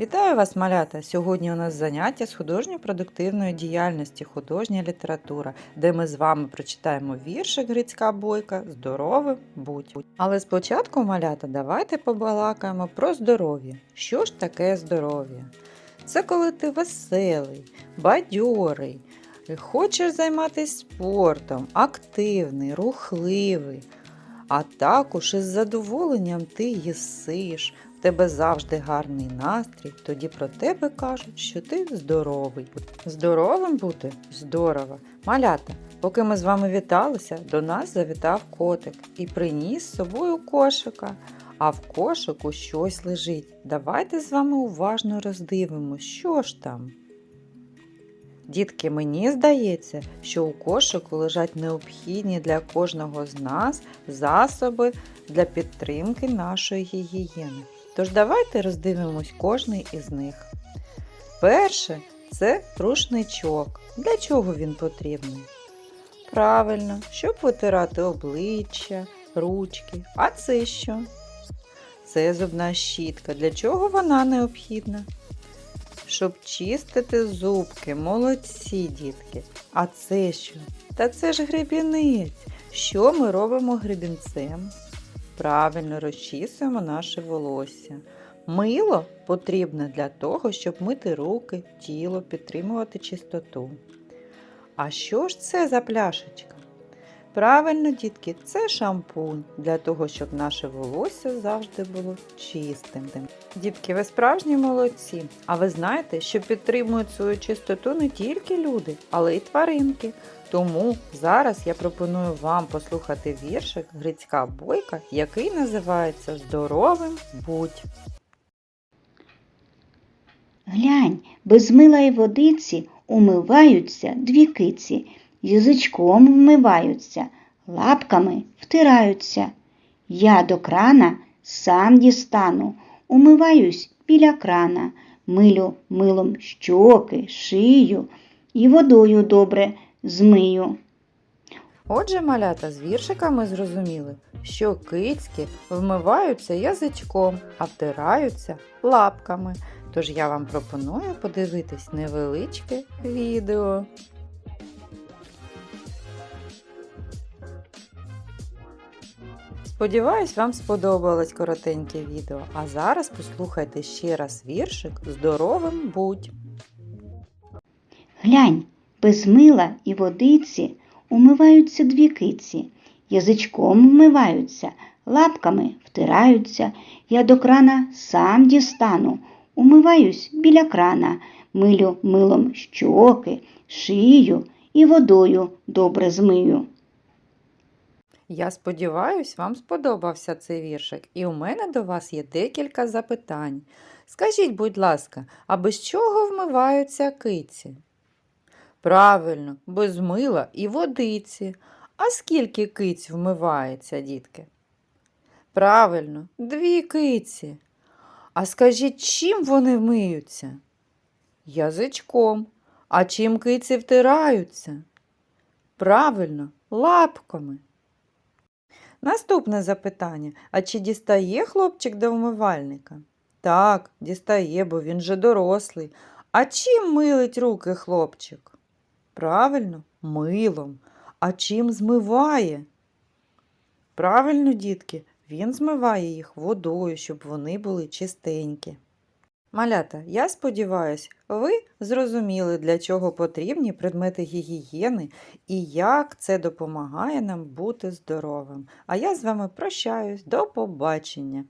Вітаю вас, малята! Сьогодні у нас заняття з художньо-продуктивної діяльності, художня література, де ми з вами прочитаємо віршик Грицька Бойка Здоровим будь. Але спочатку, малята, давайте побалакаємо про здоров'я. Що ж таке здоров'я? Це коли ти веселий, бадьорий, хочеш займатися спортом, активний, рухливий. А також із задоволенням ти їсиш, тебе завжди гарний настрій, тоді про тебе кажуть, що ти здоровий. Здоровим бути здорово. Малята, поки ми з вами віталися, до нас завітав котик і приніс з собою кошика. А в кошику щось лежить. Давайте з вами уважно роздивимося, що ж там. Дітки, мені здається, що у кошику лежать необхідні для кожного з нас засоби для підтримки нашої гігієни. Тож давайте роздивимось кожний із них. Перше це рушничок. Для чого він потрібний? Правильно, щоб витирати обличчя, ручки. А це що? Це зубна щітка. Для чого вона необхідна? щоб чистити зубки, молодці дітки. А це що? Та це ж гребінець. Що ми робимо гребінцем? Правильно розчісуємо наше волосся. Мило потрібне для того, щоб мити руки, тіло, підтримувати чистоту. А що ж це за пляшечка? Правильно, дітки, це шампунь для того, щоб наше волосся завжди було чистим. Дітки, ви справжні молодці. А ви знаєте, що підтримують свою чистоту не тільки люди, але й тваринки. Тому зараз я пропоную вам послухати віршик Грицька Бойка, який називається Здоровим будь. Глянь, без мила водиці умиваються дві киці, язичком вмиваються, лапками втираються. Я до крана сам дістану, умиваюсь біля крана, милю милом щоки, шию і водою добре змию. Отже, малята з віршика ми зрозуміли, що кицьки вмиваються язичком, а втираються лапками. Тож я вам пропоную подивитись невеличке відео. Сподіваюсь, вам сподобалось коротеньке відео. А зараз послухайте ще раз віршик Здоровим будь. Глянь, без мила і водиці умиваються дві киці, язичком вмиваються, лапками втираються. Я до крана сам дістану, умиваюсь біля крана, милю милом щоки, шию і водою добре змию. Я сподіваюсь, вам сподобався цей віршик, і у мене до вас є декілька запитань. Скажіть, будь ласка, а без чого вмиваються киці? Правильно, без мила і водиці. А скільки киць вмивається, дітки? Правильно, дві киці. А скажіть, чим вони вмиються? Язичком. А чим киці втираються? Правильно, лапками. Наступне запитання. А чи дістає хлопчик до вмивальника? Так, дістає, бо він же дорослий. А чим милить руки хлопчик? Правильно, милом. А чим змиває? Правильно, дітки, він змиває їх водою, щоб вони були чистенькі. Малята, я сподіваюся, ви зрозуміли, для чого потрібні предмети гігієни і як це допомагає нам бути здоровим. А я з вами прощаюсь. До побачення!